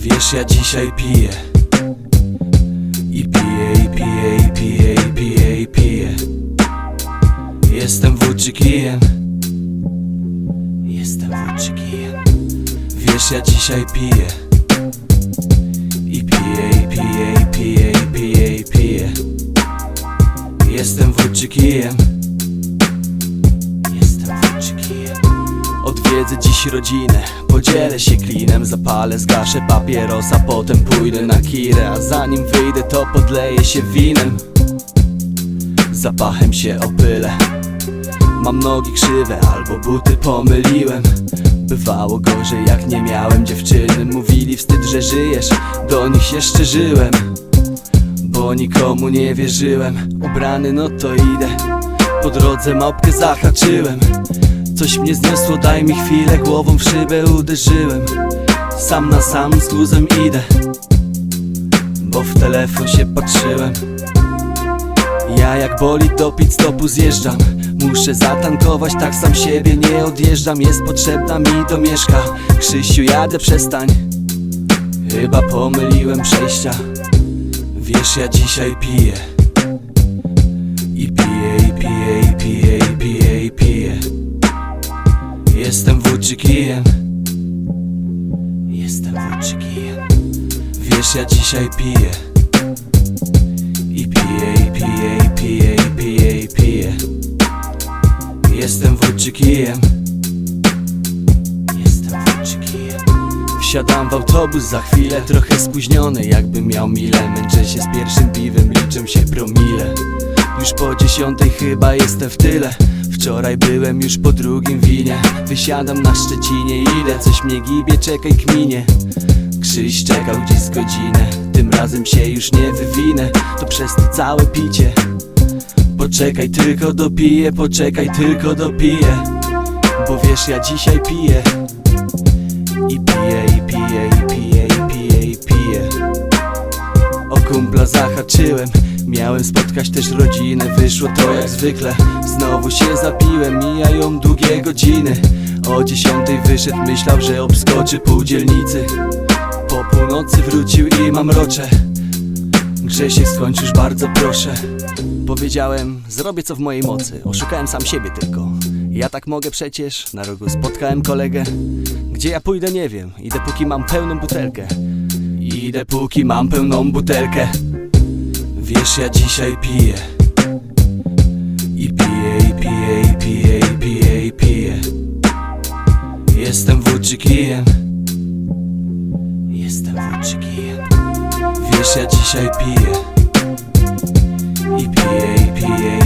Wiesz, ja dzisiaj piję. I piję, i piję, i piję, i piję, i piję. Jestem włóczykijem. Jestem włóczykijem. Wiesz, ja dzisiaj piję. I piję, i piję, i piję, i piję, i piję. Jestem włóczykijem Odwiedzę dziś rodzinę Podzielę się klinem Zapalę, zgaszę papierosa Potem pójdę na kirę A zanim wyjdę to podleję się winem. Zapachem się opylę. Mam nogi krzywe albo buty pomyliłem. Bywało gorzej jak nie miałem dziewczyny. Mówili wstyd, że żyjesz Do nich się szczerzyłem Bo nikomu nie wierzyłem. Ubrany no to idę. Po drodze małpkę zahaczyłem Coś mnie zniosło, daj mi chwilę Głową w szybę uderzyłem. Sam na sam z guzem idę Bo w telefon się patrzyłem. Ja jak boli do pit stopu zjeżdżam Muszę zatankować, tak sam siebie nie odjeżdżam. Jest potrzebna mi domieszka Krzysiu jadę, przestań. Chyba pomyliłem przejścia Wiesz ja dzisiaj piję Jestem włóczykijem Jestem włóczykijem Wiesz ja dzisiaj piję. I piję, i piję, i piję, i piję, i piję. Jestem włóczykijem Jestem Wsiadam w autobus za chwilę. Trochę spóźniony jakbym miał mile Męczę się z pierwszym piwem, liczą się promile. Już po dziesiątej chyba jestem w tyle Wczoraj byłem już po drugim winie. Wysiadam na Szczecinie, idę Coś mnie gibie, czekaj kminie. Krzyś czekał dziś z godzinę Tym razem się już nie wywinę. To przez to całe picie. Poczekaj tylko dopiję, poczekaj tylko dopiję. Bo wiesz ja dzisiaj piję Miałem spotkać też rodzinę Wyszło to jak zwykle. Znowu się zapiłem Mijają długie godziny. O dziesiątej wyszedł Myślał, że obskoczy pół dzielnicy Po północy wrócił i mam rocze. Grzesiek skończysz bardzo proszę. Powiedziałem, zrobię co w mojej mocy. Oszukałem sam siebie tylko. Ja tak mogę przecież. Na rogu spotkałem kolegę. Gdzie ja pójdę nie wiem. Idę póki mam pełną butelkę. Idę póki mam pełną butelkę Wiesz ja dzisiaj piję. I piję, i piję, i piję, i piję, i piję. Jestem włóczykijem Jestem włóczykijem Wiesz ja dzisiaj piję, i piję, i piję,